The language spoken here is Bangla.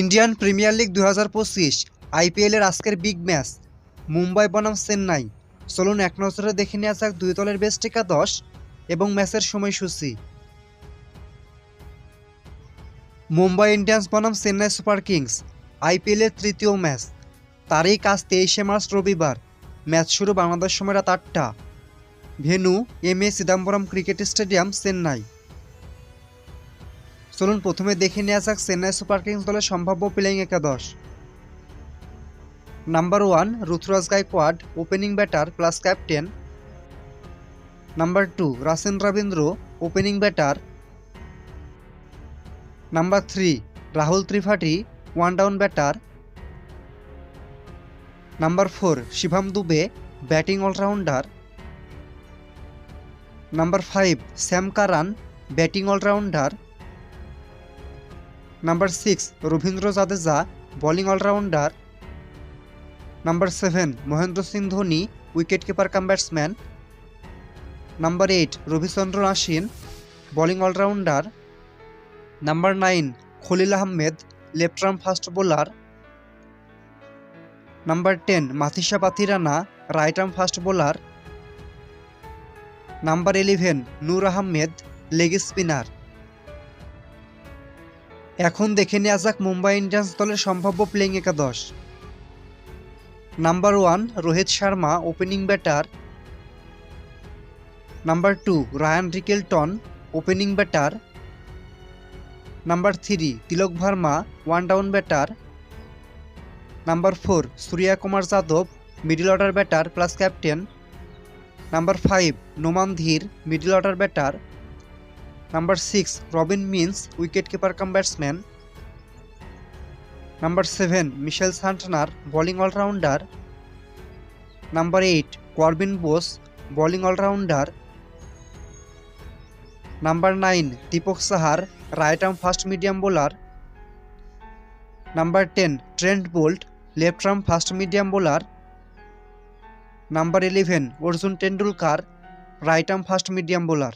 ইন্ডিয়ান প্রিমিয়ার লিগ দু হাজার পঁচিশ আইপিএলের আজকের বিগ ম্যাচ। মুম্বাই বনাম চেন্নাই। চলুন এক নজরে দেখে নেওয়া যাক দুই দলের বেস্ট একাদশ এবং ম্যাচের সময়সূচি। মুম্বাই ইন্ডিয়ান্স বনাম চেন্নাই সুপার কিংস আইপিএলের তৃতীয় ম্যাচ। তারিখ আজ তেইশে মার্চ রবিবার। ম্যাচ শুরু বাংলাদেশ সময় রাত আটটা। Venue M A Chidambaram cricket stadium, Chennai. চলুন প্রথমে দেখে নেওয়া যাক চেন্নাই সুপার কিংস দলের সম্ভাব্য প্লেয়িং একাদশ। Number one Ruturaj Gaikwad, opening batter plus captain. Number two Rachin Ravindra opening batter. Number three, Rahul Tripathi, one down batter. Number four, Shivam Dube, batting allrounder. Number five, Sam Curran, batting allrounder. Number six Ravindra Jadeja bowling allrounder number seven Mahendra Singh Dhoni wicket keeper cum batsman number eight Ravichandran Ashwin bowling allrounder number nine Khalil Ahmed left arm fast bowler number ten Matheesha Pathirana right arm fast bowler number eleven Noor Ahmad leg spinner এখন দেখে নেওয়া যাক মুম্বাই ইন্ডিয়ান্স দলের সম্ভাব্য প্লেইং একাদশ। Number one Rohit Sharma opening batter number two Ryan Rickelton opening batter number three Tilak Varma one down batter number four Suryakumar Yadav middle order batter plus captain number five Naman Dhir middle order batter number six Robin Minz wicket keeper cum batsman number seven Mitchell Santner bowling allrounder number eight Corbin Bosch bowling allrounder number nine Deepak Chahar right arm fast medium bowler number ten Trent Boult left arm fast medium bowler number eleven Arjun Tendulkar right arm fast medium bowler